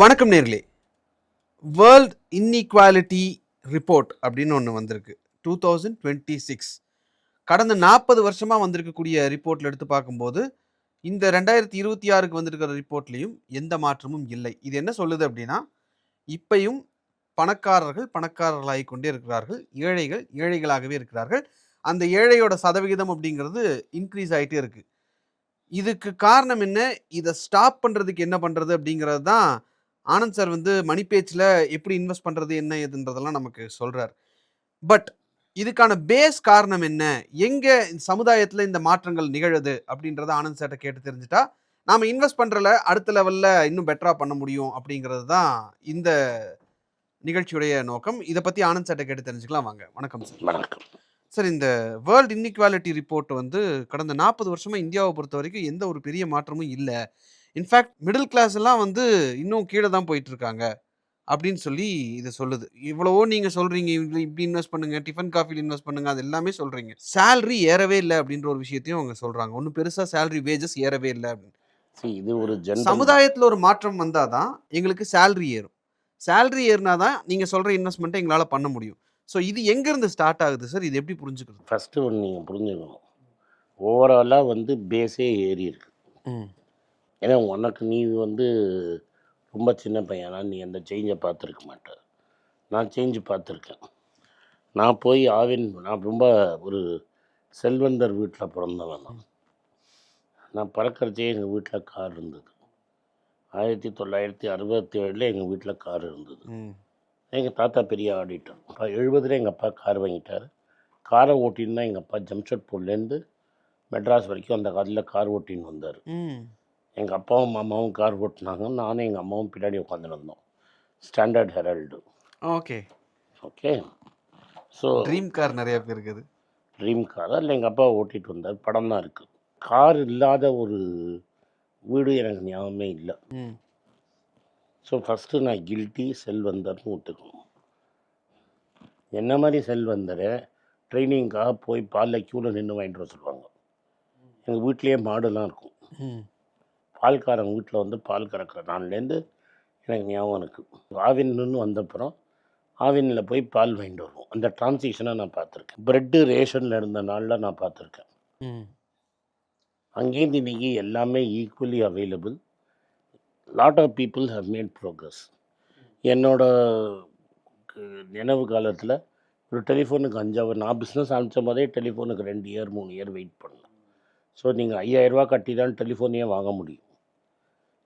வணக்கம் நேர்களே. World inequality report அப்படின்னு ஒன்று வந்திருக்கு. டூ தௌசண்ட் டுவெண்ட்டி சிக்ஸ் கடந்த நாற்பது வருஷமாக வந்திருக்கக்கூடிய ரிப்போர்ட்டில் எடுத்து பார்க்கும்போது இந்த ரெண்டாயிரத்தி இருபத்தி ஆறுக்கு வந்திருக்கிற ரிப்போர்ட்லேயும் எந்த மாற்றமும் இல்லை. இது என்ன சொல்லுது அப்படின்னா இப்பையும் பணக்காரர்கள் பணக்காரர்களாகி கொண்டே இருக்கிறார்கள். ஏழைகள் ஏழைகளாகவே இருக்கிறார்கள். அந்த ஏழையோட சதவிகிதம் அப்படிங்கிறது இன்க்ரீஸ் ஆகிட்டே இருக்குது இதுக்கு காரணம் என்ன? இதை ஸ்டாப் பண்ணுறதுக்கு என்ன பண்ணுறது அப்படிங்கிறது தான் ஆனந்த் சார் வந்து மணி பேச்சில் எப்படி இன்வெஸ்ட் பண்ணுறது என்ன ஏதுன்றதெல்லாம் நமக்கு சொல்கிறார் பட் இதுக்கான பேஸ் காரணம் என்ன? எங்கே சமுதாயத்தில் இந்த மாற்றங்கள் நிகழுது? அப்படின்றத ஆனந்த் சார்ட்ட கேட்டு தெரிஞ்சுட்டா நாம் இன்வெஸ்ட் பண்ணுறல அடுத்த லெவலில் இன்னும் பெட்டராக பண்ண முடியும் அப்படிங்கிறது தான் இந்த நிகழ்ச்சியுடைய நோக்கம். இதை பற்றி ஆனந்த் சார்ட்ட கேட்டு தெரிஞ்சுக்கலாம். வாங்க. வணக்கம் சார். வணக்கம். சார் இந்த வேர்ல்ட் இன்இக்வாலிட்டி ரிப்போர்ட் வந்து கடந்த நாற்பது வருஷமாக இந்தியாவை பொறுத்த வரைக்கும் எந்த ஒரு பெரிய மாற்றமும் இல்லை. இன்ஃபேக்ட் மிடில் கிளாஸ் எல்லாம் வந்து இன்னும் கீழே தான் போயிட்டு இருக்காங்க அப்படின்னு சொல்லி இது சொல்லுது. இவ்வளவோ நீங்கள் சொல்கிறீங்க இப்படி இன்வெஸ்ட் பண்ணுங்க. டிஃபன் காஃபியில் இன்வெஸ்ட் பண்ணுங்க. அது எல்லாமே சொல்கிறீங்க சேலரி ஏறவே இல்லை அப்படின்ற ஒரு விஷயத்தையும் அவங்க சொல்கிறாங்க ஒன்றும் பெருசாக சேலரி வேஜஸ் ஏறவே இல்லை அப்படின்னு. See, இது ஒரு சமுதாயத்தில் ஒரு மாற்றம் வந்தால் தான் எங்களுக்கு சேலரி ஏறும். சேலரி ஏறினா தான் நீங்கள் சொல்கிற இன்வெஸ்ட்மெண்ட்டை எங்களால் பண்ண முடியும். ஸோ இது எங்கேருந்து ஸ்டார்ட் ஆகுது சார்? இது எப்படி புரிஞ்சுக்கிறது? ஃபஸ்ட்டு ஒன்று நீங்கள் புரிஞ்சுக்கணும். ஓவராலாக வந்து பேஸே ஏறி இருக்கு. ம். ஏன்னா உனக்கு நீ வந்து ரொம்ப சின்ன பையனா. நீ அந்த சேஞ்சை பார்த்துருக்க மாட்ட. நான் சேஞ்சு பார்த்துருக்கேன். நான் போய் ஆவின் நான் ரொம்ப ஒரு செல்வந்தர் வீட்டில் பிறந்தவன் நான். நான் பிறக்கறச்சே எங்கள் வீட்டில் கார் இருந்தது. ஆயிரத்தி தொள்ளாயிரத்தி அறுபத்தி ஏழில் எங்கள் வீட்டில் கார் இருந்தது. எங்கள் தாத்தா பெரிய ஆடிட்டர். அப்பா எழுபதுல எங்கள் அப்பா கார் வாங்கிட்டார். காரை ஓட்டின்னு தான் எங்கள் அப்பா ஜம்ஷெட்பூர்லேருந்து மெட்ராஸ் வரைக்கும் அந்த காலத்தில் கார் ஓட்டின்னு வந்தார். எங்கள் அப்பாவும் மாமாவும் கார் ஓட்டினாங்க. நானும் எங்கள் அம்மாவும் பின்னாடி உட்காந்துருந்தோம் Standard Herald okay. Okay. So dream car நிறைய பேர் இருக்குது. ட்ரீம் கார் அதில் எங்கள் அப்பா ஓட்டிகிட்டு வந்தார். படம் தான் இருக்குது கார் இல்லாத ஒரு வீடு எனக்கு ஞாபகமே இல்லை. ஸோ ஃபஸ்ட்டு நான் கில்ட்டி செல்வந்தர்னு ஒத்துக்கணும். என்ன மாதிரி செல்வந்தரை ட்ரைனிங்காக போய் பாலில் க்யூவில் நின்று வாங்கிட்டு வர சொல்லுவாங்க. எங்கள் வீட்லேயே மாடுலாம் இருக்கும். ம் பால்காரங்க வீட்டில் வந்து பால் கறக்கிற நாள்லேருந்து எனக்கு ஞாபகம் இருக்குது ஆவின்னு வந்தப்புறம் ஆவினில் போய் பால் வாங்கிட்டு வருவோம். அந்த டிரான்சிஷனை நான் பார்த்துருக்கேன். ப்ரெட்டு ரேஷனில் இருந்த நாளில் நான் பார்த்துருக்கேன். அங்கேருந்து இன்னைக்கு எல்லாமே equally available lot of people have made progress என்னோட நினைவு காலத்தில் ஒரு டெலிஃபோனுக்கு அஞ்சாவது நான் பிஸ்னஸ் ஆரம்பித்த போதே டெலிஃபோனுக்கு ரெண்டு இயர் மூணு இயர் வெயிட் பண்ணேன். ஸோ நீங்கள் ஐயாயிரரூபா கட்டி தான் டெலிஃபோனையே வாங்க முடியும்.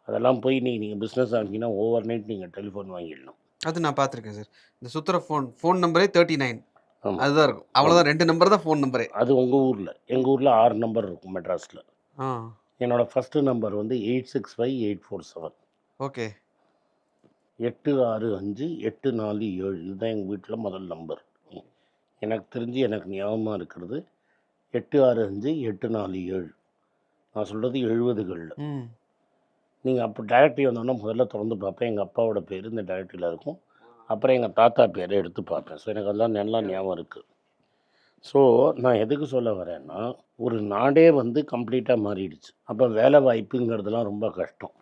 அதெல்லாம் போய் நீங்கள் நீங்கள் பிஸ்னஸ் ஆரம்பிங்கன்னா ஓவர் நைட் நீங்கள் டெலிஃபோன் வாங்கிடலாம் அது நான் பார்த்துருக்கேன் சார். இந்த சுத்துற ஃபோன் ஃபோன் நம்பரே தேர்ட்டி நைன். அதுதான் இருக்கும். அவ்வளோதான் ரெண்டு நம்பர் தான் ஃபோன் நம்பரே அது உங்கள் ஊரில். எங்கள் ஊரில் ஆறு நம்பர் இருக்கும் மெட்ராஸில். ஆ. என்னோடய ஃபஸ்ட்டு நம்பர் வந்து eight six five eight four seven okay. எட்டு ஆறு அஞ்சு எட்டு நாலு ஏழு. இதுதான் எங்கள் வீட்டில் முதல் நம்பர் எனக்கு தெரிஞ்சு எனக்கு ஞாபகமாக இருக்கிறது. எட்டு ஆறு அஞ்சு எட்டு நாலு ஏழு. நான் சொல்கிறது எழுபதுகளில். நீங்கள் அப்போ டைரக்டரி வந்தோன்னா முதல்ல திறந்து பார்ப்பேன். எங்கள் அப்பாவோட பேர் இந்த டைரக்டரியில் இருக்கும். அப்புறம் எங்கள் தாத்தா பேரை எடுத்து பார்ப்பேன். ஸோ எனக்கு அதெல்லாம் நல்லா ஞாபகம் இருக்குது ஸோ நான் எதுக்கு சொல்ல வரேன்னா ஒரு நாடே வந்து கம்ப்ளீட்டாக மாறிடுச்சு. அப்போ வேலை வாய்ப்புங்கிறதுலாம் ரொம்ப கஷ்டம்.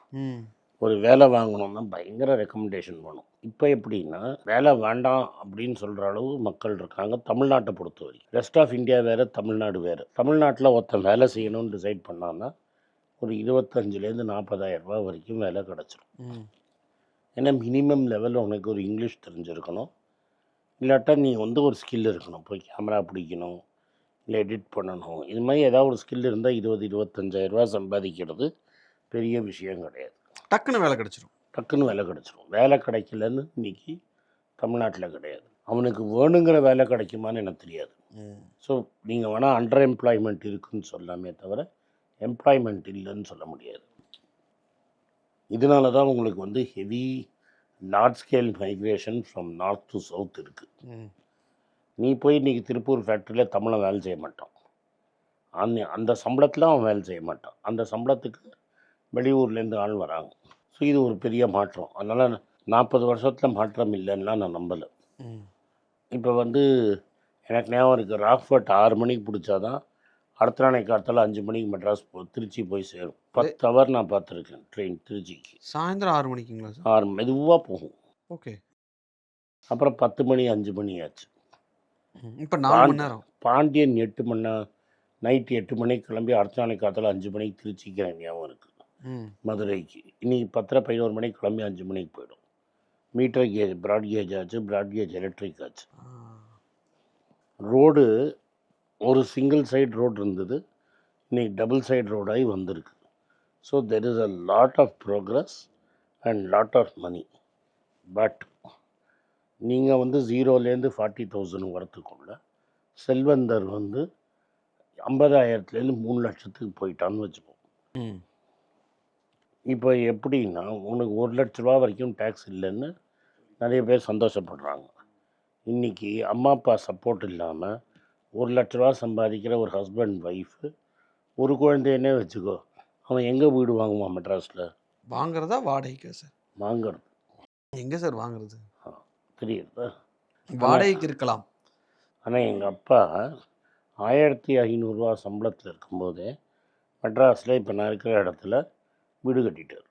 ஒரு வேலை வாங்கணும்னா பயங்கர ரெக்கமெண்டேஷன் பண்ணும் இப்போ எப்படின்னா வேலை வேண்டாம் அப்படின்னு சொல்கிற அளவு மக்கள் இருக்காங்க தமிழ்நாட்டை பொறுத்த வரைக்கும் ரெஸ்ட் ஆஃப் இந்தியா வேறு தமிழ்நாடு வேறு. தமிழ்நாட்டில் ஒருத்தன் வேலை செய்யணும்னு டிசைட் பண்ணான்னா ஒரு இருபத்தஞ்சிலேருந்து நாற்பதாயிரம் ரூபாய் வரைக்கும் வேலை கிடச்சிரும். ஏன்னா மினிமம் லெவலில் உனக்கு ஒரு இங்கிலீஷ் தெரிஞ்சிருக்கணும். இல்லாட்டா நீ வந்து ஒரு ஸ்கில் இருக்கணும். போய் கேமரா பிடிக்கணும் இல்லை எடிட் பண்ணணும். இது மாதிரி ஏதாவது ஒரு ஸ்கில் இருந்தால் இருபது இருபத்தஞ்சாயிரம் ரூபாய் சம்பாதிக்கிறது பெரிய விஷயம் கிடையாது. டக்குன்னு வேலை கிடைச்சிரும். டக்குன்னு வேலை கிடச்சிரும். வேலை கிடைக்கலன்னு இன்னைக்கு தமிழ்நாட்டில் கிடையாது. அவனுக்கு வேணுங்கிற வேலை கிடைக்குமான்னு எனக்கு தெரியாது. ஸோ நீங்கள் வேணால் அண்டர் எம்ப்ளாய்மெண்ட் இருக்குன்னு சொல்லாமே தவிர எம்ப்ளாய்மெண்ட் இல்லைன்னு சொல்ல முடியாது. இதனால தான் உங்களுக்கு வந்து heavy large scale migration from north to south இருக்குது நீ போய் இன்றைக்கி திருப்பூர் ஃபேக்ட்ரியில் தமிழன் வேலை செய்ய மாட்டான். அந்த அந்த சம்பளத்தில் அவன் வேலை செய்ய மாட்டான். அந்த சம்பளத்துக்கு வெளியூர்லேருந்து ஆள் வராங்க. ஸோ இது ஒரு பெரிய மாற்றம். அதனால் நாற்பது வருஷத்தில் மாற்றம் இல்லைன்னா நான் நம்பலை. இப்போ வந்து எனக்கு ஞாபகம் இருக்குது ராக்ஃபர்ட் ஆறு மணிக்கு பிடிச்சாதான் அடுத்த நாளை காலத்தால் அஞ்சு மணிக்கு மெட்ராஸ் போ திருச்சி போய் சேரும். பத்து ஹவர் நான் பார்த்துருக்கேன் ட்ரெயின் திருச்சிக்கு. சாயந்தரம் ஆறு மணிக்குங்களா சார்? ஆறு மெதுவாக போகும். ஓகே. அப்புறம் பத்து மணி அஞ்சு மணி ஆச்சு. இப்போ நாலு மணி நேரம். பாண்டியன் எட்டு மணி நேரம் நைட்டு எட்டு மணிக்கு கிளம்பி அடுத்த நாளை காலத்தால் அஞ்சு மணிக்கு திருச்சிக்கு ஞாபகம் இருக்குது மதுரைக்கு. இன்னைக்கு பத்தரை பதினோரு மணிக்கு கிளம்பி அஞ்சு மணிக்கு போயிடும். மீட்டர் கேஜ் ப்ராட் கேஜ் ஆச்சு ப்ராட் கேஜ் எலக்ட்ரிக் ஆச்சு. ரோடு ஒரு சிங்கிள் சைடு ரோடு இருந்தது. இன்னைக்கு டபுள் சைடு ரோடாகி வந்திருக்கு. So there is a lot of progress and lot of money but நீங்கள் வந்து ஜீரோலேருந்து ஃபார்ட்டி தௌசண்ட் வரத்துக்குள்ள செல்வந்தர் வந்து ஐம்பதாயிரத்துலேருந்து மூணு லட்சத்துக்கு போயிட்டான்னு வச்சுப்போம். இப்போ எப்படின்னா உனக்கு ஒரு லட்ச ரூபா வரைக்கும் டேக்ஸ் இல்லைன்னு நிறைய பேர் சந்தோஷப்படுறாங்க. இன்றைக்கி அம்மா அப்பா சப்போர்ட் இல்லாமல் ஒரு லட்ச ரூபா சம்பாதிக்கிற ஒரு ஹஸ்பண்ட் ஒய்ஃபு ஒரு குழந்தையனே வச்சுக்கோ. அவன் எங்கே வீடு வாங்குவான் மெட்ராஸில்? வாங்குறதா வாடகைக்கா சார்? வாங்குறது. எங்கே சார் வாங்குறது? தெரியுதா? வாடகைக்கு இருக்கலாம். ஆனால் எங்கள் அப்பா ஆயிரத்தி ஐநூறுரூவா சம்பளத்தில் இருக்கும்போதே மெட்ராஸில் இப்போ நான் இருக்கிற இடத்துல வீடு கட்டிட்டார்.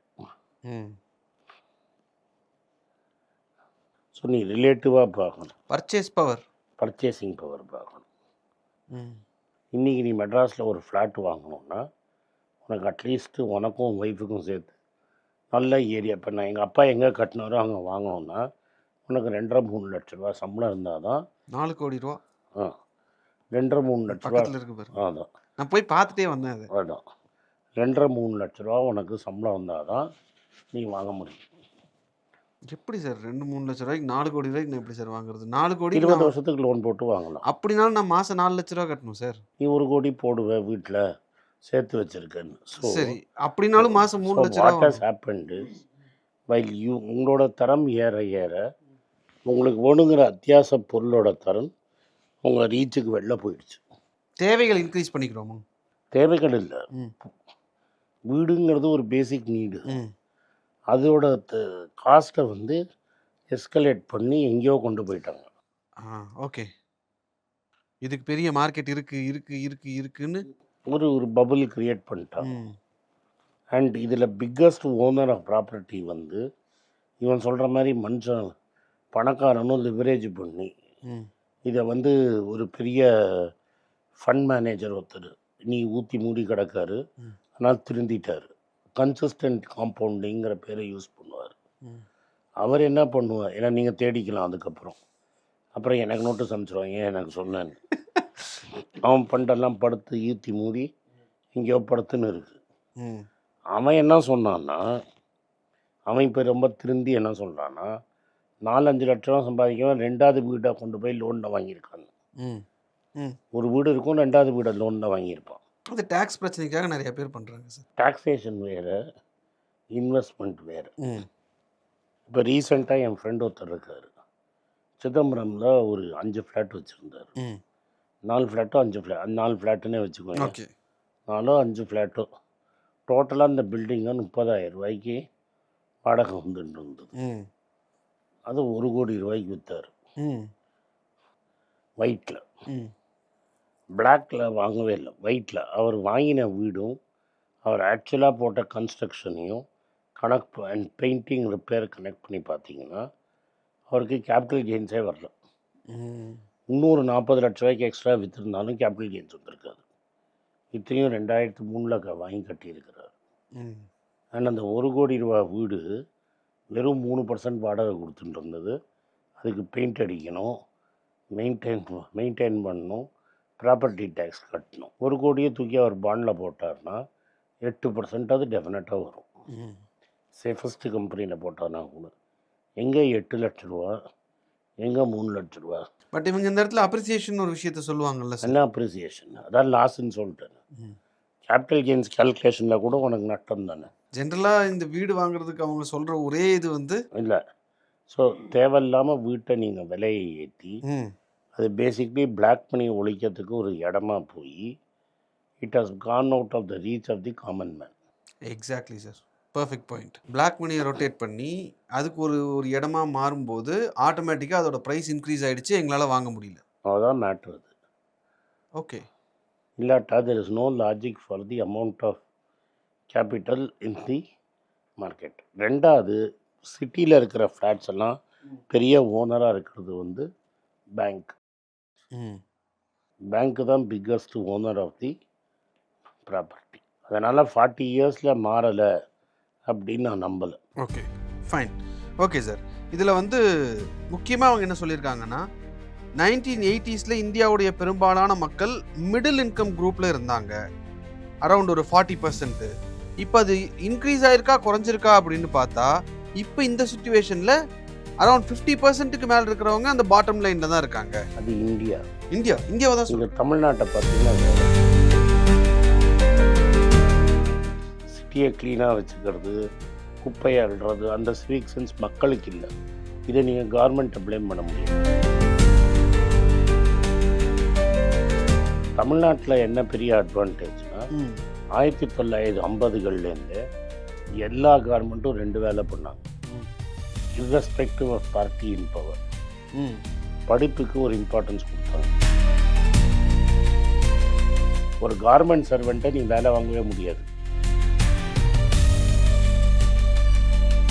ஸோ நீ ரிலேட்டிவாக பார்க்கணும். பர்ச்சேஸ் பவர் பர்ச்சேசிங் பவர் பார்க்கணும். இன்றைக்கி நீ மெட்ராஸில் ஒரு ஃப்ளாட் வாங்கணும்னா உனக்கு அட்லீஸ்ட்டு உனக்கும் ஒய்ஃபுக்கும் சேர்த்து நல்ல ஏரியா. இப்போ நான் எங்கள் அப்பா எங்கே கட்டினாரோ அங்கே வாங்கணும்னா உனக்கு ரெண்டரை மூணு லட்ச ரூபா சம்பளம் இருந்தால் தான் நாலு கோடி ரூபா. ஆ ரெண்டரை மூணு லட்ச ரூபா இருக்கு அதான். நான் போய் பார்த்துட்டே வந்தேன் அது. அதான். ரெண்டரை மூணு லட்ச ரூபா உனக்கு சம்பளம் வந்தால் தான் நீ வாங்க முடியும். எப்படி சார் ரெண்டு மூணு லட்ச ரூபாய்க்கு நாலு கோடி ரூபாய்க்கு நான் எப்படி சார் வாங்குறது? நாலு கோடி இருபது வருஷத்துக்கு லோன் போட்டு வாங்கலாம் அப்படினாலும் நான் மாதம் நாலு லட்ச ரூபா கட்டணும் சார். நீ ஒரு கோடி போடுவ வீட்டில் சேர்த்து வச்சிருக்கேன்னு. ஸோ சரி. அப்படினாலும் மாதம் மூணு லட்ச வாட் ரூபா ஹஸ் ஹேப்பன்டு வைல் யூ உங்களோட தரம் ஏற ஏற உங்களுக்கு வேணுங்கிற அத்தியாவசிய பொருளோட தரம் உங்கள் ரீச்சுக்கு வெளில போயிடுச்சு. தேவைகள் இன்க்ரீஸ் பண்ணிக்கிறோமா? தேவைகள் இல்லை. ம். வீடுங்கிறது ஒரு பேசிக் நீடு ம். அதோட காஸ்ட்டை வந்து எஸ்கலேட் பண்ணி எங்கேயோ கொண்டு போயிட்டாங்க. ஆ ஓகே இதுக்கு பெரிய மார்க்கெட் இருக்கு இருக்கு இருக்கு இருக்குன்னு ஒரு ஒரு பபுள் கிரியேட் பண்ணிட்டாங்க. ம். அண்ட் இதில் பிக்கஸ்ட் ஓனர் ஆஃப் ப்ராப்பர்ட்டி வந்து இவன் சொல்கிற மாதிரி மனுஷன் பணக்காரனும் லிவரேஜ் பண்ணி. இதை வந்து ஒரு பெரிய ஃபண்ட் மேனேஜர் ஒருத்தர். நீ ஊற்றி மூடி கிடக்காரு. ஆனால் திருந்திட்டார். கன்சிஸ்டன்ட் காம்பவுண்டிங்கிற பேரை யூஸ் பண்ணுவார். அவர் என்ன பண்ணுவார்? ஏன்னா நீங்கள் தேடிக்கலாம் அதுக்கப்புறம். அப்புறம் எனக்கு நோட்டீஸ் அனுப்பிச்சிருவாங்க ஏன் எனக்கு சொன்னேன்னு? அவன் பண்டெல்லாம் படுத்து ஈத்தி மூடி எங்கேயோ படுத்துன்னு இருக்கு. அவன் என்ன சொன்னான்னா அவன் இப்போ ரொம்ப திருந்தி என்ன சொல்கிறான்னா நாலஞ்சு லட்ச ரூபா சம்பாதிக்கவன் ரெண்டாவது வீட்டை கொண்டு போய் லோனில் வாங்கியிருக்காங்க ஒரு வீடு இருக்கும் ரெண்டாவது வீடை லோனில் வாங்கியிருப்பான். அது டேக்ஸ் பிரச்சனைக்காக நிறைய பேர் பண்ணுறாங்க சார் டாக்ஸேஷன் வேறு இன்வெஸ்ட்மெண்ட் வேறு. இப்போ ரீசெண்டாக என் ஃப்ரெண்ட் ஒருத்தர் இருக்கார். சிதம்பரமில் ஒரு அஞ்சு ஃப்ளாட் வச்சுருந்தார். நாலு ஃப்ளாட்டோ அஞ்சு ஃப்ளாட் நாலு ஃப்ளாட்டுன்னே வச்சுக்கோங்க. நாலோ அஞ்சு ஃப்ளாட்டோ டோட்டலாக இந்த பில்டிங்கை முப்பதாயிரம் ரூபாய்க்கு வாடகை வந்துட்டு இருந்தது. அது ஒரு கோடி ரூபாய்க்கு விற்றார் ம். ஒயிட்டில் ம் பிளாக்ல வாங்கவே இல்லை ஒயிட்டில் அவர் வாங்கின வீடும் அவர் ஆக்சுவலாக போட்ட கன்ஸ்ட்ரக்ஷனையும் connect and painting repair connect பண்ணி பார்த்தீங்கன்னா அவருக்கு கேபிட்டல் கெயின்ஸே வரல. இன்னொரு நாற்பது லட்ச ரூபாய்க்கு எக்ஸ்ட்ரா விற்றுருந்தாலும் கேபிட்டல் கெயின்ஸ் வந்திருக்காது. இத்தனையும் ரெண்டாயிரத்து மூணில் வாங்கி கட்டியிருக்கிறார். அண்ட் அந்த ஒரு கோடி ரூபா வீடு வெறும் மூணு பர்சன்ட் வாடகை கொடுத்துட்டு இருந்தது. அதுக்கு பெயிண்ட் அடிக்கணும் மெயின்டைன் மெயின்டைன் பண்ணணும். ப்ராப்பர்ட்டி டேக்ஸ் கட்டணும். ஒரு கோடியை தூக்கி அவர் பாண்டில் போட்டார்னா எட்டு பர்சன்ட் அது டெஃபினட்டாக வரும். சேஃபஸ்ட்டு கம்பெனியில் போட்டார்னா கூட எங்கே எட்டு லட்ச ரூபா எங்கே மூணு லட்ச ரூபா? பட் இவங்க இந்த இடத்துல அப்ரிசியேஷன் ஒரு விஷயத்த சொல்லுவாங்கல்ல என்ன அப்ரிசியேஷன் அதான் லாஸ்ன்னு சொல்லிட்டேன். கேபிட்டல் கெயின்ஸ் கால்குலேஷனில் கூட உனக்கு நட்டம் தானே? ஜென்ரலாக இந்த வீடு வாங்குறதுக்கு அவங்க சொல்கிற ஒரே இது வந்து இல்லை. ஸோ தேவையில்லாமல் வீட்டை நீங்கள் விலையை ஏற்றி அது பேசிக்லி பிளாக் பண்ணி ஒழிக்கிறதுக்கு ஒரு இடமா போய் it has gone out of the reach of the common man exactly sir perfect point black மணியை ரொட்டேட் பண்ணி அதுக்கு ஒரு ஒரு இடமா மாறும்போது ஆட்டோமேட்டிக்காக அதோட ப்ரைஸ் இன்க்ரீஸ் ஆயிடுச்சு எங்களால் வாங்க முடியல. அதான் மேட்ரு அது. ஓகே இல்லாட்டா there is no logic for the amount of capital in the market ரெண்டாவது சிட்டியில் இருக்கிற ஃப்ளாட்ஸ் எல்லாம் பெரிய ஓனராக இருக்கிறது வந்து பேங்க் பேங்க்கு தான் biggest owner of the property அதனால் ஃபார்ட்டி இயர்ஸில் மாறலை அப்படின்னு நான் நம்பலை. ஓகே ஃபைன் ஓகே சார் இதில் வந்து முக்கியமாக அவங்க என்ன சொல்லியிருக்காங்கன்னா நைன்டீன் எயிட்டிஸில் இந்தியாவுடைய பெரும்பாலான மக்கள் மிடில் இன்கம் குரூப்பில் இருந்தாங்க. அரௌண்ட் ஒரு ஃபார்ட்டி பர்சன்ட்டு இப்போ அது இன்க்ரீஸ் ஆயிருக்கா குறைஞ்சிருக்கா அப்படின்னு பார்த்தா இப்போ இந்த சுச்சுவேஷனில் அரௌண்ட் ஃபிஃப்டி பர்சன்ட்டுக்கு மேலே இருக்கிறவங்க அந்த பாட்டம் லைனில் தான் இருக்காங்க. அது இந்தியா. இந்தியா இந்தியாவை தான் சொல்லுங்க இங்கே தமிழ்நாட்டை பார்த்தீங்கன்னா சிட்டியை க்ளீனாக வச்சுக்கிறது குப்பையை அள்ளுறது அந்த ஸ்வீக் சென்ஸ் மக்களுக்கு இல்லை. இதை நீங்கள் கவர்மெண்ட்டை ப்ளேம் பண்ண முடியும் தமிழ்நாட்டில் என்ன பெரிய அட்வான்டேஜ்னா ஆயிரத்தி தொள்ளாயிரத்தி ஐம்பதுகள்லேருந்து எல்லா கவர்மெண்ட்டும் ரெண்டு வேலை பண்ணாங்க. Irrespective of party in power படிப்புக்கு ஒரு இம்பார்ட்டன்ஸ் கொடுத்தாங்க ஒரு கார்மெண்ட் சர்வெண்ட்டை நீ வேலை வாங்கவே முடியாது.